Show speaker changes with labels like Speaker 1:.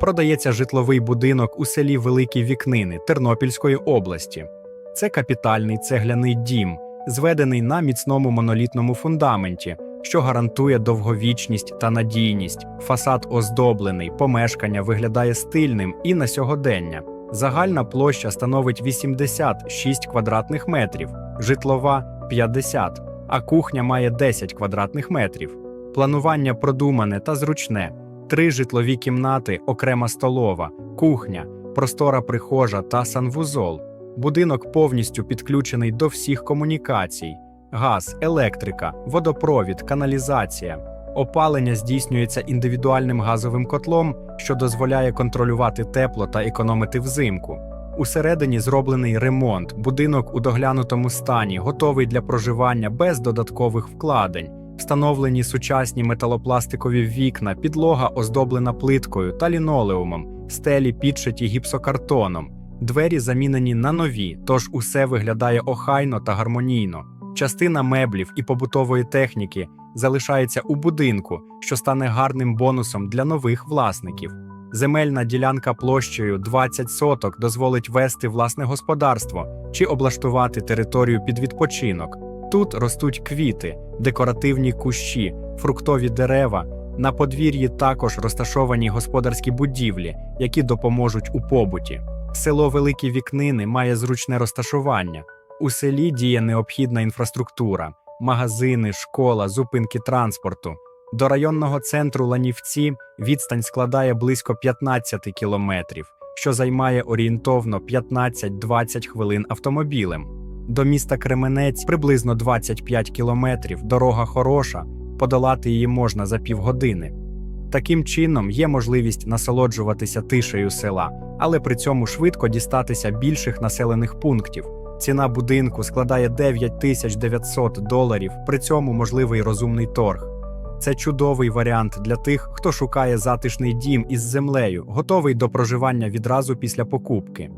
Speaker 1: продається житловий будинок у селі Великі Вікнини Тернопільської області. Це капітальний цегляний дім, зведений на міцному монолітному фундаменті, що гарантує довговічність та надійність. Фасад оздоблений, помешкання виглядає стильним і на сьогодення. Загальна площа становить 86 квадратних метрів, житлова 50, а кухня має 10 квадратних метрів. Планування продумане та зручне. Три житлові кімнати, окрема столова, кухня, простора прихожа та санвузол. Будинок повністю підключений до всіх комунікацій: газ, електрика, водопровід, каналізація. Опалення здійснюється індивідуальним газовим котлом, що дозволяє контролювати тепло та економити взимку. Усередині зроблений ремонт, будинок у доглянутому стані, готовий для проживання без додаткових вкладень. Встановлені сучасні металопластикові вікна, підлога оздоблена плиткою та лінолеумом, стелі підшиті гіпсокартоном. Двері замінені на нові, тож усе виглядає охайно та гармонійно. Частина меблів і побутової техніки залишається у будинку, що стане гарним бонусом для нових власників. Земельна ділянка площею 20 соток дозволить вести власне господарство чи облаштувати територію під відпочинок. Тут ростуть квіти, декоративні кущі, фруктові дерева. На подвір'ї також розташовані господарські будівлі, які допоможуть у побуті. Село Великі Вікнини має зручне розташування. У селі діє необхідна інфраструктура, магазини, школа, зупинки транспорту. До районного центру Ланівці відстань складає близько 15 кілометрів, що займає орієнтовно 15-20 хвилин автомобілем. До міста Кременець приблизно 25 кілометрів, дорога хороша, подолати її можна за півгодини. Таким чином є можливість насолоджуватися тишею села, але при цьому швидко дістатися більших населених пунктів. Ціна будинку складає 9900 доларів, при цьому можливий розумний торг. Це чудовий варіант для тих, хто шукає затишний дім із землею, готовий до проживання відразу після покупки.